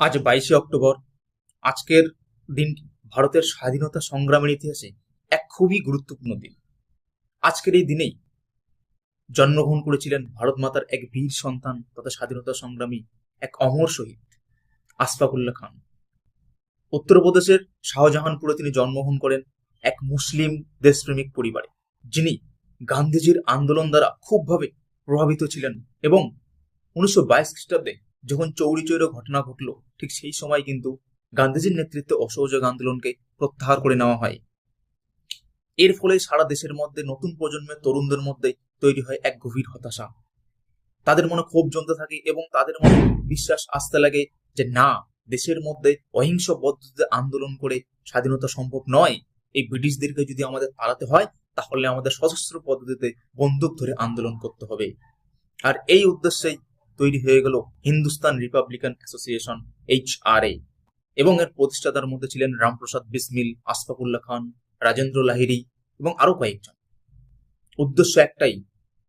আজ বাইশে অক্টোবর। আজকের দিনটি ভারতের স্বাধীনতা সংগ্রামের ইতিহাসে এক খুবই গুরুত্বপূর্ণ দিন। আজকের এই দিনেই জন্মগ্রহণ করেছিলেন ভারত মাতার এক বীর সন্তান তথা স্বাধীনতা সংগ্রামী এক অমর শহীদ আশফাকুল্লাহ খান। উত্তরপ্রদেশের শাহজাহানপুরে তিনি জন্মগ্রহণ করেন এক মুসলিম দেশপ্রেমিক পরিবারে, যিনি গান্ধীজির আন্দোলন দ্বারা খুবভাবে প্রভাবিত ছিলেন এবং উনিশশো বাইশ খ্রিস্টাব্দে যখন চৌরি চৌর ঘটনা ঘটলো, ঠিক সেই সময় কিন্তু গান্ধীজির নেতৃত্বে অসহযোগ আন্দোলনকে প্রত্যাহার করে নেওয়া হয়। এর ফলে সারা দেশের মধ্যে নতুন প্রজন্মের তরুণদের মধ্যে তৈরি হয় এক গভীর হতাশা। তাদের মনে ক্ষোভ জমতে থাকে এবং তাদের মনে বিশ্বাস আসতে লাগে যে, না, দেশের মধ্যে অহিংস পদ্ধতিতে আন্দোলন করে স্বাধীনতা সম্ভব নয়। এই ব্রিটিশদেরকে যদি আমাদের তাড়াতে হয়, তাহলে আমাদের সশস্ত্র পদ্ধতিতে বন্দুক ধরে আন্দোলন করতে হবে। আর এই উদ্দেশ্যেই তৈরি হয়ে গেল Hindustan republican association, H R A. এবং এর প্রতিষ্ঠাতার মধ্যে ছিলেন রামপ্রসাদ বিসমিল, আশফাকুল্লাহ খান, রাজেন্দ্র লাহিড়ী এবং আরও কয়েকজন। উদ্দেশ্য একটাই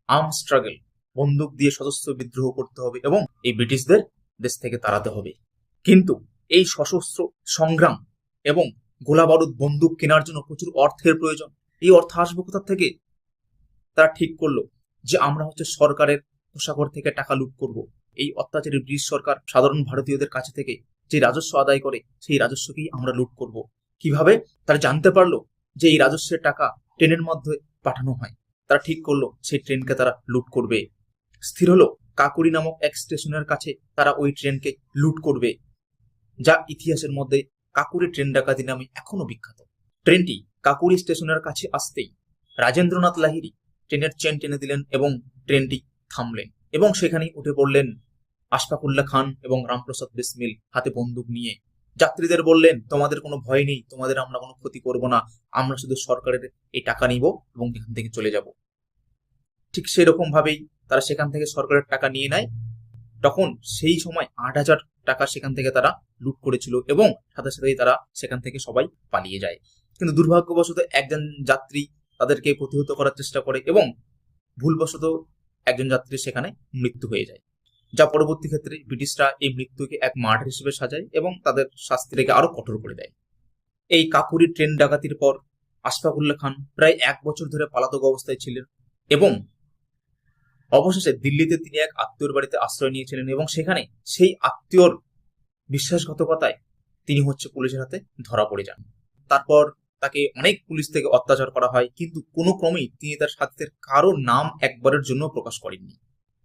আর্ম স্ট্রাগল বন্দুক দিয়ে সশস্ত্র বিদ্রোহ করতে হবে এবং এই ব্রিটিশদের দেশ থেকে তাড়াতে হবে। কিন্তু এই সশস্ত্র সংগ্রাম এবং গোলা বারুদ বন্দুক কেনার জন্য প্রচুর অর্থের প্রয়োজন, এই অর্থ আসবে কোথা থেকে? তারা ঠিক করল যে আমরা হচ্ছে সরকারের কোষাগর থেকে টাকা লুট করব। এই অত্যাচারী ব্রিটিশ সরকার সাধারণ ভারতীয়দের কাছে থেকে যে রাজস্ব আদায় করে, সেই রাজস্বকেই আমরা লুট করব। কীভাবে? তারা জানতে পারল যে এই রাজস্বের টাকা ট্রেনের মধ্যে পাঠানো হয়। তারা ঠিক করল, সেই ট্রেনকে তারা লুট করবে। স্থির হলো, কাকুরি নামক এক স্টেশনের কাছে তারা ওই ট্রেনকে লুট করবে, যা ইতিহাসের মধ্যে কাকুরি ট্রেন ডাকাতি নামে এখনও বিখ্যাত। ট্রেনটি কাকুরি স্টেশনের কাছে আসতেই রাজেন্দ্রনাথ লাহিড়ী ট্রেনের চেন টেনে দিলেন এবং ট্রেনটি থামলেন এবং সেখানেই উঠে পড়লেন আশফাকুল্লাহ খান এবং রামপ্রসাদ বিসমিল হাতে বন্দুক নিয়ে। যাত্রীদের বললেন, তোমাদের কোনো ভয় নেই, তোমাদের আমরা কোনো ক্ষতি করব না, আমরা শুধু সরকারের এই টাকা নিব এবং এখান থেকে চলে যাব। ঠিক সেরকম ভাবেই তারা সেখান থেকে সরকারের টাকা নিয়ে নেয়। তখন সেই সময় আট হাজার টাকা সেখান থেকে তারা লুট করেছিল এবং সাথে সাথেই তারা সেখান থেকে সবাই পালিয়ে যায়। কিন্তু দুর্ভাগ্যবশত একজন যাত্রী তাদেরকে প্রতিহত করার চেষ্টা করে এবং ভুলবশত একজন যাত্রীর সেখানে মৃত্যু হয়ে যায়। যা পরবর্তী ক্ষেত্রে ব্রিটিশরা এই মৃত্যুকে এক মার্ডার হিসেবে সাজায় এবং তাদের শাস্তিটাকে আরও কঠোর করে দেয়। এই কাকুরি ট্রেন ডাকাতির পর আশফাকুল্লাহ খান প্রায় এক বছর ধরে পালাতক অবস্থায় ছিলেন এবং অবশেষে দিল্লিতে তিনি এক আত্মীয়র বাড়িতে আশ্রয় নিয়েছিলেন এবং সেখানে সেই আত্মীয়র বিশ্বাসঘাতকতায় তিনি হচ্ছে পুলিশের হাতে ধরা পড়ে যান। তারপর তাকে অনেক পুলিশ থেকে অত্যাচার করা হয়, কিন্তু কোনো ক্রমেই তিনি তার সাথীদের কারও নাম একবারের জন্য প্রকাশ করেননি।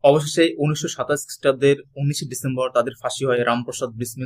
অবশেষে উনিশশো সাতাশ খ্রিস্টাব্দের উনিশে ডিসেম্বর তাদের ফাঁসি হয় রামপ্রসাদ বিসমিল।